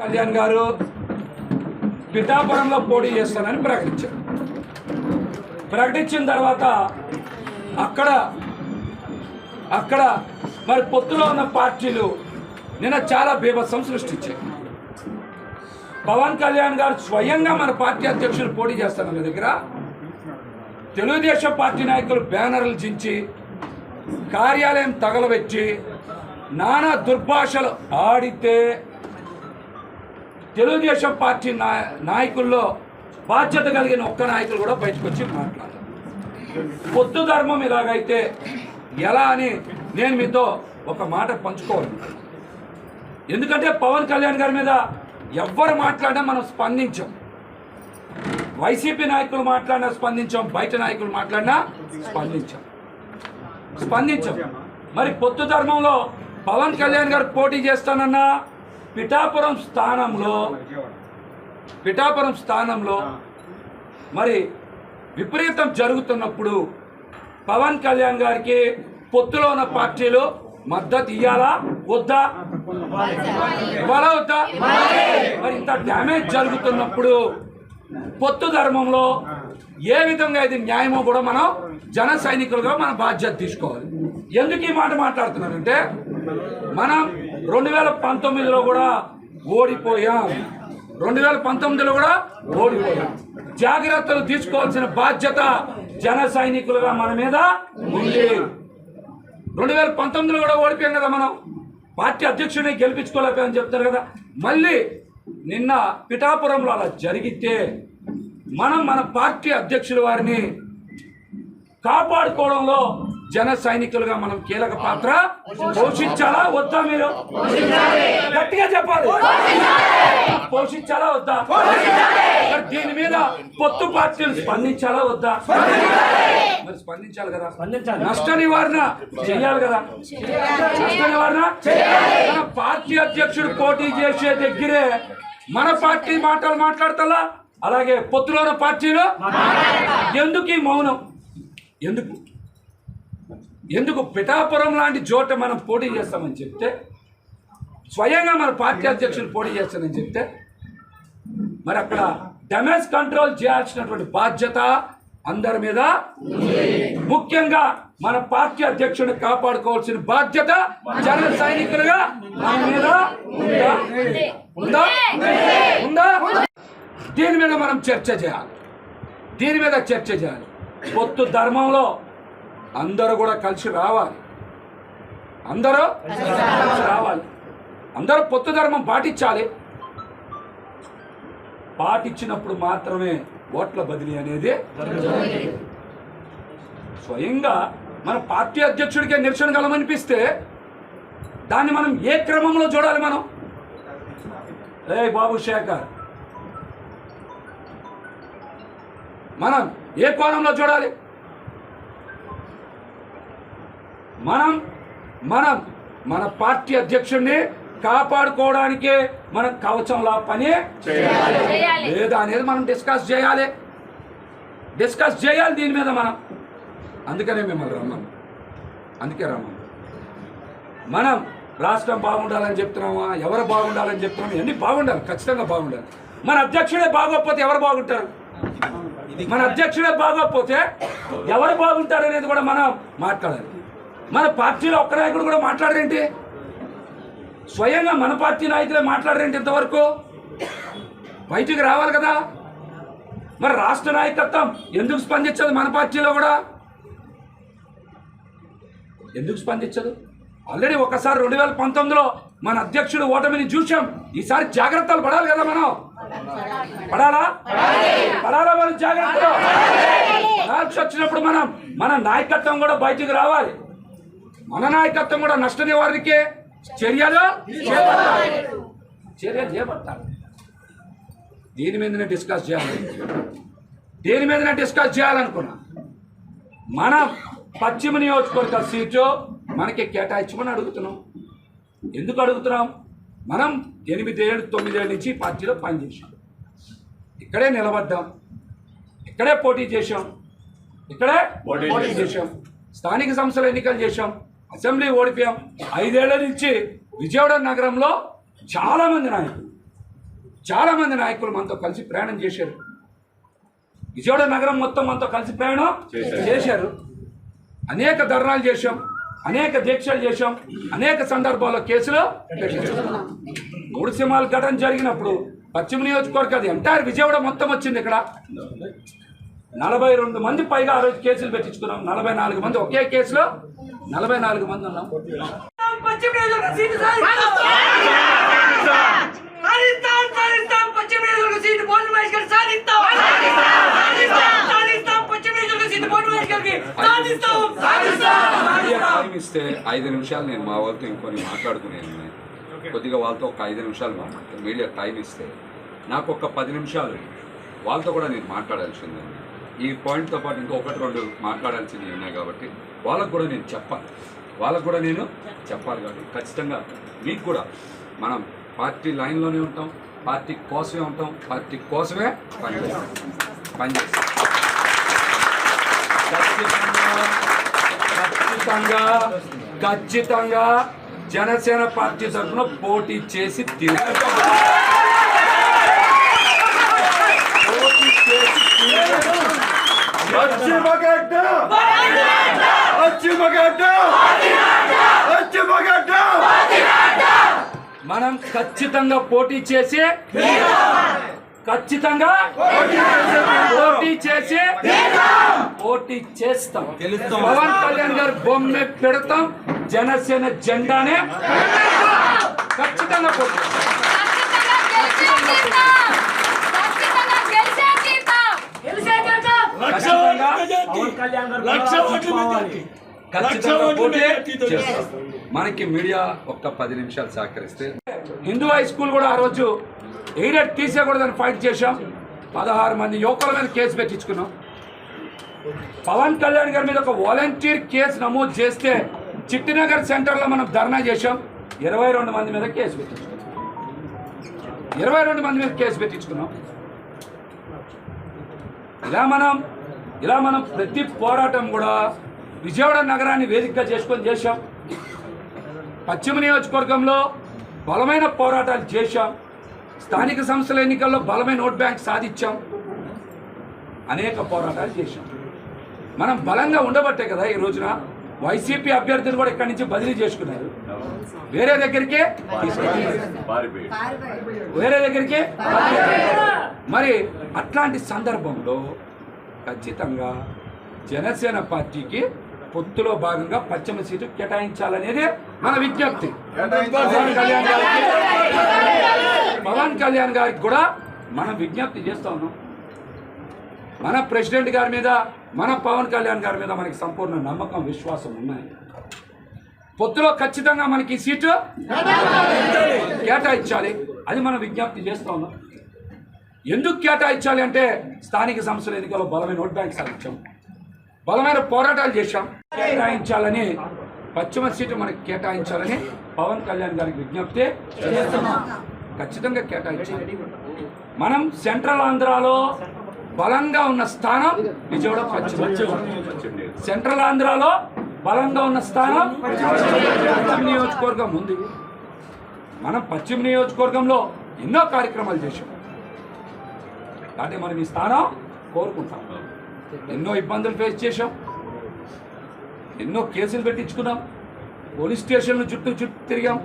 కళ్యాణ్ గారు పిఠాపురంలో పోటీ చేస్తానని ప్రకటించారు. ప్రకటించిన తర్వాత అక్కడ అక్కడ మరి పొత్తులో ఉన్న పార్టీలు నిన్న చాలా బీభత్సం సృష్టించాయి. పవన్ కళ్యాణ్ గారు స్వయంగా మన పార్టీ అధ్యక్షులు పోటీ చేస్తానన్న దగ్గర. తెలుగుదేశం పార్టీ నాయకులు బ్యానర్లు చించి కార్యాలయం తగలబెట్టి నానా దుర్భాషలు ఆడితే తెలుగుదేశం పార్టీ నాయ నాయకుల్లో బాధ్యత కలిగిన ఒక్క నాయకులు కూడా బయటకు వచ్చి మాట్లాడారు. పొత్తు ధర్మం ఇలాగైతే ఎలా అని నేను మీతో ఒక మాట పంచుకోవాలి. ఎందుకంటే పవన్ కళ్యాణ్ గారి మీద ఎవ్వరు మాట్లాడినా మనం స్పందించాం. వైసీపీ నాయకులు మాట్లాడినా స్పందించాం బయట నాయకులు మాట్లాడినా స్పందించాం. స్పందించాం. మరి పొత్తు ధర్మంలో పవన్ కళ్యాణ్ గారు పోటీ చేస్తానన్నా పిఠాపురం స్థానంలో పిఠాపురం స్థానంలో మరి విపరీతం జరుగుతున్నప్పుడు పవన్ కళ్యాణ్ గారికి పొత్తులో ఉన్న పార్టీలు మద్దతు ఇవ్వాలా వద్దా? ఇవ్వాలా వద్దా? మరి ఇంత డ్యామేజ్ జరుగుతున్నప్పుడు పొత్తు ధర్మంలో ఏ విధంగా ఇది న్యాయమో కూడా మనం జన సైనికులుగా మన బాధ్యత తీసుకోవాలి. ఎందుకు ఈ మాట మాట్లాడుతున్నానంటే మనం రెండు వేల పంతొమ్మిదిలో కూడా ఓడిపోయాం. రెండు వేల పంతొమ్మిదిలో కూడా ఓడిపోయాం. జాగ్రత్తలు తీసుకోవాల్సిన బాధ్యత జన సైనికులుగా మన మీద ఉంది. రెండు వేల పంతొమ్మిదిలో కూడా ఓడిపోయాం కదా మనం. పార్టీ అధ్యక్షుడిని గెలిపించుకోలేకపోయామని చెప్తారు కదా. మళ్ళీ నిన్న పిఠాపురంలో అలా జరిగితే మనం మన పార్టీ అధ్యక్షుల వారిని కాపాడుకోవడంలో జన సైనికులుగా మనం కీలక పాత్ర పోషించాలా? వద్దా మీరు? గట్టిగా చెప్పాలి. పోషించాలా. వద్దా? మరి దీని మీద పొత్తు పార్టీలు స్పందించాలా? వద్దా? మరి స్పందించాలి కదా. స్పందించాలి. నష్ట నివారణ చేయాలి కదా. నష్ట నివారణ? మన పార్టీ అధ్యక్షుడు పోటీ చేసే దగ్గరే మన పార్టీ మాటలు మాట్లాడతలా? అలాగే పొత్తులో ఉన్న పార్టీలు ఎందుకు ఈ మౌనం? ఎందుకు? ఎందుకు పిఠాపురం లాంటి చోట మనం పోటీ చేస్తామని చెప్తే స్వయంగా మన పార్టీ అధ్యక్షులు పోటీ చేస్తానని చెప్తే మరి అక్కడ డ్యామేజ్ కంట్రోల్ చేయాల్సినటువంటి బాధ్యత అందరి మీద ముఖ్యంగా మన పార్టీ అధ్యక్షుడిని కాపాడుకోవాల్సిన బాధ్యత జన సైనికులుగా మన మీద ఉందా? ఉందా. ఉందా? దీని మీద మనం చర్చ చేయాలి. దీని మీద చర్చ చేయాలి. పొత్తు ధర్మంలో అందరూ కూడా కలిసి రావాలి. అందరూ కలిసి రావాలి. అందరూ పొత్తు ధర్మం పాటించాలి. పాటించినప్పుడు మాత్రమే ఓట్ల బదిలీ అనేది స్వయంగా మన పార్టీ అధ్యక్షుడికే నిరసన కలమనిపిస్తే దాన్ని మనం ఏ క్రమంలో చూడాలి మనం? ఏ బాబు శేఖర్. మనం ఏ కోణంలో చూడాలి? మనం మనం మన పార్టీ అధ్యక్షుడిని కాపాడుకోవడానికే మనం కవచంలా పని చేయాలి. లేదా అనేది మనం డిస్కస్ చేయాలి. డిస్కస్ చేయాలి దీని మీద మనం. అందుకనే మిమ్మల్ని రమ్మను అందుకే రమ్మను మనం రాష్ట్రం బాగుండాలని చెప్తున్నామా? ఎవరు బాగుండాలని చెప్తున్నామా? ఇవన్నీ బాగుండాలి ఖచ్చితంగా బాగుండాలి. మన అధ్యక్షుడే బాగోకపోతే ఎవరు బాగుంటారు? మన అధ్యక్షుడే బాగోకపోతే ఎవరు బాగుంటారు అనేది కూడా మనం మాట్లాడాలి. మన పార్టీలో ఒక్క నాయకుడు కూడా మాట్లాడరేంటి? స్వయంగా మన పార్టీ నాయకులే మాట్లాడరేంటి ఇంతవరకు? బయటికి రావాలి కదా. మరి రాష్ట్ర నాయకత్వం ఎందుకు స్పందించదు మన పార్టీలో కూడా? ఎందుకు స్పందించదు? ఆల్రెడీ ఒకసారి రెండు వేల పంతొమ్మిదిలో మన అధ్యక్షుడు ఓటమిని చూసాం ఈసారి జాగ్రత్తలు పడాలి కదా మనం. పడాలా? పడాలా మనం జాగ్రత్తలు? వచ్చినప్పుడు మనం మన నాయకత్వం కూడా బయటికి రావాలి. మన నాయకత్వం కూడా నష్ట నివారణకే చర్యలు చర్యలు చేపట్టాలి. దీని మీదనే డిస్కస్ చేయాలి? దీని మీదనే డిస్కస్ చేయాలనుకున్నా? మనం పశ్చిమ నియోజకవర్గ సీటు మనకి కేటాయించమని అడుగుతున్నాం. ఎందుకు అడుగుతున్నాం? మనం ఎనిమిదేళ్ళు తొమ్మిదేళ్ళ నుంచి ఈ పార్టీలో పనిచేసాం ఇక్కడే నిలబడ్డాం. ఇక్కడే పోటీ చేశాం. ఇక్కడే పోటీ చేశాం. స్థానిక సంస్థల ఎన్నికలు చేశాం. అసెంబ్లీ ఓడిపోయాం. ఐదేళ్ళ నుంచి విజయవాడ నగరంలో చాలా మంది నాయకులు చాలా మంది నాయకులు మనతో కలిసి ప్రయాణం చేశారు. విజయవాడ నగరం మొత్తం మనతో కలిసి ప్రయాణం చేశారు. అనేక ధర్నాలు చేశాం అనేక దీక్షలు చేశాం అనేక సందర్భాల్లో కేసులు మూడు సింహాల ఘటన జరిగినప్పుడు పశ్చిమ నియోజకవర్గం అది ఎంటైర్ విజయవాడ మొత్తం వచ్చింది ఇక్కడ. నలభై రెండు మంది పైగా ఆ రోజు కేసులు పెట్టించుకున్నాం. నలభై నాలుగు మంది ఒకే కేసులో నలభై నాలుగు మంది ఉన్నాం పశ్చిమ నియోజకవర్గ సీటు సాధిస్తాం సాధిస్తాం సాధిస్తాం పశ్చిమ నియోజకవర్గ సీటు బోర్డు మహేష్ గారు సాధిస్తాం సాధిస్తాం సాధిస్తాం పశ్చిమ నియోజకవర్గ సీటు బోర్డు మహేష్ గారికి సాధిస్తాం మీడియా టైం ఇస్తే ఐదు నిమిషాలు నేను మా వాళ్ళతో ఇంకొని మాట్లాడుకునేది. కొద్దిగా వాళ్ళతో ఒక ఐదు నిమిషాలు మాట్లాడతాను మీడియా టైం ఇస్తే నాకు ఒక పది నిమిషాలు వాళ్ళతో కూడా నేను మాట్లాడాల్సింది ఉంది. ఈ పాయింట్తో పాటు ఇంకో ఒకటి రెండు మాట్లాడాల్సినవి ఉన్నాయి కాబట్టి వాళ్ళకు కూడా నేను చెప్పాలి వాళ్ళకు కూడా నేను చెప్పాలి కాబట్టి ఖచ్చితంగా మీకు కూడా మనం పార్టీ లైన్లోనే ఉంటాం పార్టీ కోసమే ఉంటాం పార్టీ కోసమే పనిచేస్తాం పనిచేస్తాం ఖచ్చితంగా ఖచ్చితంగా జనసేన పార్టీ తరఫున పోటీ చేసి తీరుతాం. పోటీ చేసి తీరుతాం. పశ్చిమగడ్డ పశ్చిమగడ్డ పశ్చిమగడ్డ మనం ఖచ్చితంగా పోటీ చేసి ఖచ్చితంగా పోటీ చేసి పోటీ చేస్తాం. పవన్ కళ్యాణ్ గారు బొమ్మ పెడతాం. జనసేన జెండానే ఖచ్చితంగా పోటీ ఖచ్చితంగా లక్ష ఓట్ల మెజార్టీ. లక్ష ఖచ్చితంగా ఓట్ల పోటీ మెజార్టీతో చేస్తాం. మనకి మీడియా ఒక్క పది నిమిషాలు సహకరిస్తే హిందూ హై స్కూల్ కూడా ఆ రోజు ఎయిడెడ్ తీసేయకూడదని ఫైట్ చేశాం. పదహారు మంది యువకుల మీద కేసు పెట్టించుకున్నాం. పవన్ కళ్యాణ్ గారి మీద ఒక వాలంటీర్ కేసు నమోదు చేస్తే చిట్టినగర్ సెంటర్లో మనం ధర్నా చేశాం. ఇరవై రెండు మంది మీద కేసు పెట్టించుకున్నాం. ఇరవై రెండు మంది మీద కేసు పెట్టించుకున్నాం. ఇలా మనం ఇలా మనం ప్రతి పోరాటం కూడా విజయవాడ నగరాన్ని వేదికగా చేసుకొని చేశాం. పశ్చిమ నియోజకవర్గంలో బలమైన పోరాటాలు చేశాం. స్థానిక సంస్థల ఎన్నికల్లో బలమైన ఓట్ బ్యాంక్ సాధించాం. అనేక పోరాటాలు చేశాం. మనం బలంగా ఉండబట్టే కదా ఈ రోజున వైసీపీ అభ్యర్థులు కూడా ఇక్కడి నుంచి బదిలీ చేసుకున్నారు. వేరే దగ్గరికి. వేరే దగ్గరికి మరి అట్లాంటి సందర్భంలో ఖచ్చితంగా జనసేన పార్టీకి పొత్తులో భాగంగా పశ్చిమ సీటు కేటాయించాలనేది మన విజ్ఞప్తి. పవన్ కళ్యాణ్ గారికి పవన్ కళ్యాణ్ గారికి కూడా మనం విజ్ఞప్తి చేస్తా ఉన్నాం. మన ప్రెసిడెంట్ గారి మీద మన పవన్ కళ్యాణ్ గారి మీద మనకి సంపూర్ణ నమ్మకం విశ్వాసం ఉన్నాయి. పొత్తులో ఖచ్చితంగా మనకి సీటు కేటాయించాలి. అది మనం విజ్ఞప్తి చేస్తా ఉన్నాం. ఎందుకు కేటాయించాలి అంటే స్థానిక సంస్థల ఎన్నికల్లో బలమైన ఓట్ బ్యాంక్ సాధించాం. బలమైన పోరాటాలు చేశాం. కేటాయించాలని పశ్చిమ సీటు మనకు కేటాయించాలని పవన్ కళ్యాణ్ గారికి విజ్ఞప్తి ఖచ్చితంగా కేటాయించాలి. మనం సెంట్రల్ ఆంధ్రాలో బలంగా ఉన్న స్థానం విజయవాడ పశ్చిమ సెంట్రల్ ఆంధ్రాలో బలంగా ఉన్న స్థానం పశ్చిమ నియోజకవర్గం ఉంది. మనం పశ్చిమ నియోజకవర్గంలో ఎన్నో కార్యక్రమాలు చేశాం. కాబట్టి మనం ఈ స్థానం కోరుకుంటాం. ఎన్నో ఇబ్బందులు ఫేస్ చేశాం. ఎన్నో కేసులు పెట్టించుకున్నాం. పోలీస్ స్టేషన్లు చుట్టూ చుట్టూ తిరిగాం.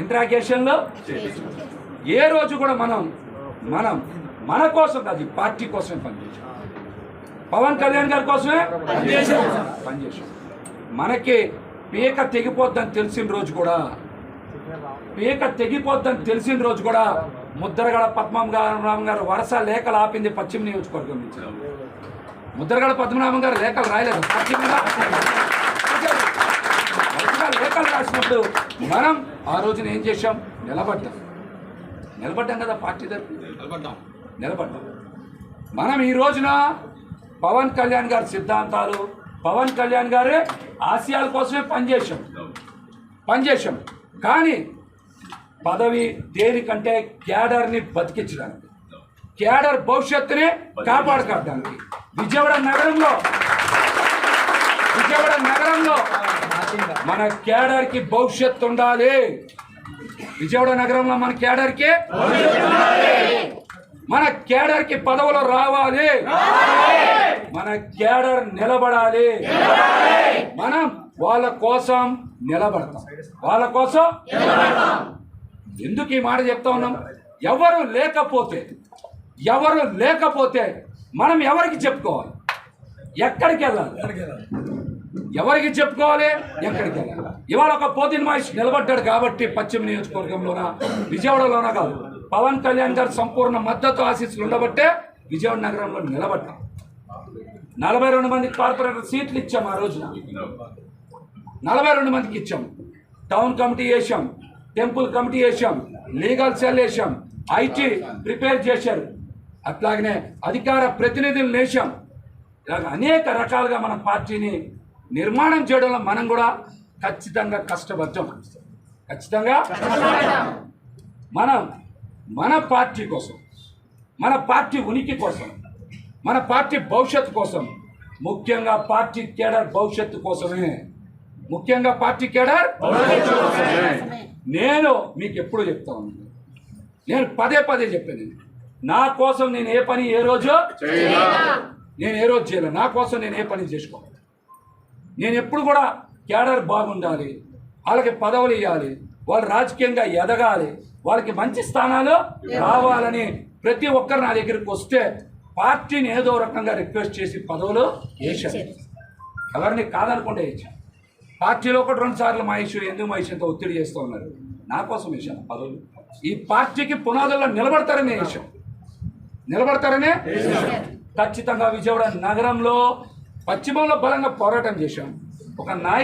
ఇంట్రాగేషన్లో ఏ రోజు కూడా మనం మనం మన కోసం కాదు పార్టీ కోసమే పనిచేసాం పవన్ కళ్యాణ్ గారి కోసమే పనిచేసాం పనిచేసాం మనకి పీక తెగిపోద్దని తెలిసిన రోజు కూడా పీక తెగిపోద్దని తెలిసిన రోజు కూడా ముద్రగడ పద్మం గారు గారు వరుస లేఖలు ఆపింది పశ్చిమ నియోజకవర్గం నుంచి. ముద్రగడ పద్మనాభం గారు లేఖలు రాయలేదు. పశ్చిమగా లేఖలు రాసినప్పుడు మనం ఆ రోజున ఏం చేశాం? నిలబడ్డాం. నిలబడ్డాం కదా పార్టీ తరఫున నిలబడ్డాం. మనం ఈ రోజున పవన్ కళ్యాణ్ గారి సిద్ధాంతాలు పవన్ కళ్యాణ్ గారి ఆశయాల కోసమే పనిచేశాం. పనిచేశాం. కానీ పదవి దేనికంటే క్యాడర్ని బతికించడానికి. క్యాడర్ భవిష్యత్తుని కాపాడుకోవడానికి. విజయవాడ నగరంలో. విజయవాడ నగరంలో. మన క్యాడర్కి భవిష్యత్తు ఉండాలి. విజయవాడ నగరంలో మన క్యాడర్కి మన కి పదవులు రావాలి. మన కేడర్ నిలబడాలి. మనం వాళ్ళ కోసం నిలబడతాం. వాళ్ళ కోసం ఎందుకు ఈ మాట చెప్తా ఉన్నాం? ఎవరు లేకపోతే ఎవరు లేకపోతే మనం ఎవరికి చెప్పుకోవాలి? ఎక్కడికి వెళ్ళాలి? ఎవరికి చెప్పుకోవాలి? ఎక్కడికి వెళ్ళాలి? ఇవాళ ఒక పోతిన్ మహేష్ నిలబడ్డాడు కాబట్టి పశ్చిమ నియోజకవర్గంలోనా విజయవాడలోన కాదు. పవన్ కళ్యాణ్ గారు సంపూర్ణ మద్దతు ఆశీస్సులు ఉండబట్టే విజయవాడ నగరంలో నిలబడ్డాం. నలభై రెండు మంది కార్పొరేటర్ సీట్లు ఇచ్చాం ఆ రోజున. నలభై రెండు మందికి ఇచ్చాం. టౌన్ కమిటీ వేసాం. టెంపుల్ కమిటీ వేసాం లీగల్ సెల్ వేసాం ఐటీ ప్రిపేర్ చేశారు. అట్లాగనే అధికార ప్రతినిధులు వేసాం ఇలాగ అనేక రకాలుగా మన పార్టీని నిర్మాణం చేయడంలో మనం కూడా ఖచ్చితంగా కష్టపడ్డాం. ఖచ్చితంగా మనం మన పార్టీ కోసం మన పార్టీ ఉనికి కోసం మన పార్టీ భవిష్యత్తు కోసం ముఖ్యంగా పార్టీ కేడర్ భవిష్యత్తు కోసమే. ముఖ్యంగా పార్టీ కేడర్ నేను మీకు ఎప్పుడు చెప్తా ఉన్నాను. నేను పదే పదే చెప్పాను నా కోసం నేను ఏ పని ఏ రోజు నేను ఏ రోజు చేయలేదు నా కోసం నేను ఏ పని చేసుకోవాలి నేను ఎప్పుడు కూడా కేడర్ బాగుండాలి వాళ్ళకి పదవులు ఇవ్వాలి వాళ్ళు రాజకీయంగా ఎదగాలి వాళ్ళకి మంచి స్థానాలు రావాలని ప్రతి ఒక్కరు నా దగ్గరికి వస్తే పార్టీని ఏదో రకంగా రిక్వెస్ట్ చేసి పదవులు వేశాను ఎవరిని కాదనకుండా వేసాను పార్టీలో ఒకటి రెండు సార్లు మహేష్ ఎందుకు మహేష్ ఎంత ఒత్తిడి చేస్తూ ఉన్నారు? నా కోసం వేశాను పదవులు. ఈ పార్టీకి పునాదుల్లో నిలబడతారనే విషయం నిలబడతారనే ఖచ్చితంగా విజయవాడ నగరంలో పశ్చిమంలో బలంగా పోరాటం చేశాం. ఒక నాయకు